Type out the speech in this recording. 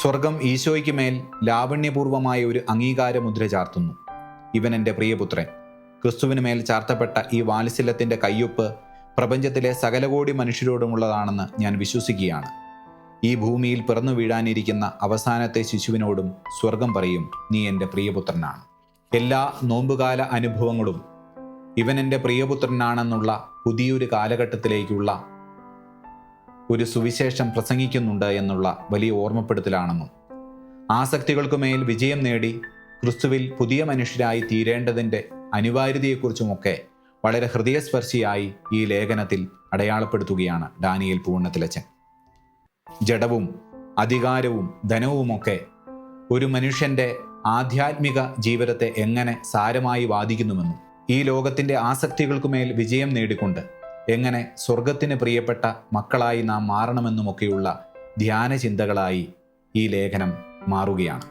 സ്വർഗം ഈശോയ്ക്ക് മേൽ ലാവണ്യപൂർവമായ ഒരു അംഗീകാരമുദ്ര ചാർത്തുന്നു. ഇവൻ എന്റെ പ്രിയപുത്രൻ. ക്രിസ്തുവിന് മേൽ ചാർത്തപ്പെട്ട ഈ വാത്സല്യത്തിന്റെ കയ്യൊപ്പ് പ്രപഞ്ചത്തിലെ സകലകോടി മനുഷ്യരോടുമുള്ളതാണെന്ന് ഞാൻ വിശ്വസിക്കുകയാണ്. ഈ ഭൂമിയിൽ പിറന്നു വീഴാനിരിക്കുന്ന അവസാനത്തെ ശിശുവിനോടും സ്വർഗം പറയും നീ എന്റെ പ്രിയപുത്രനാണ്. എല്ലാ നോമ്പുകാല അനുഭവങ്ങളും ഇവൻ എന്റെ പ്രിയപുത്രനാണെന്നുള്ള പുതിയൊരു കാലഘട്ടത്തിലേക്കുള്ള ഒരു സുവിശേഷം പ്രസംഗിക്കുന്നുണ്ട് എന്നുള്ള വലിയ ഓർമ്മപ്പെടുത്തലാണെന്നും ആസക്തികൾക്കുമേൽ വിജയം നേടി ക്രിസ്തുവിൽ പുതിയ മനുഷ്യരായി തീരേണ്ടതിന്റെ അനിവാര്യതയെക്കുറിച്ചുമൊക്കെ വളരെ ഹൃദയസ്പർശിയായി ഈ ലേഖനത്തിൽ അടയാളപ്പെടുത്തുകയാണ് ഡാനിയൽ പൂർണത്തിലച്ചൻ ജഡവും അധികാരവും ധനവുമൊക്കെ ഒരു മനുഷ്യന്റെ ആധ്യാത്മിക ജീവിതത്തെ എങ്ങനെ സാരമായി ബാധിക്കുന്നുവെന്നും ഈ ലോകത്തിന്റെ ആസക്തികൾക്കുമേൽ വിജയം നേടിക്കൊണ്ട് എങ്ങനെ സ്വർഗത്തിന് പ്രിയപ്പെട്ട മക്കളായി നാം മാറണമെന്നുമൊക്കെയുള്ള ധ്യാന ചിന്തകളായി ഈ ലേഖനം മാറുകയാണ്.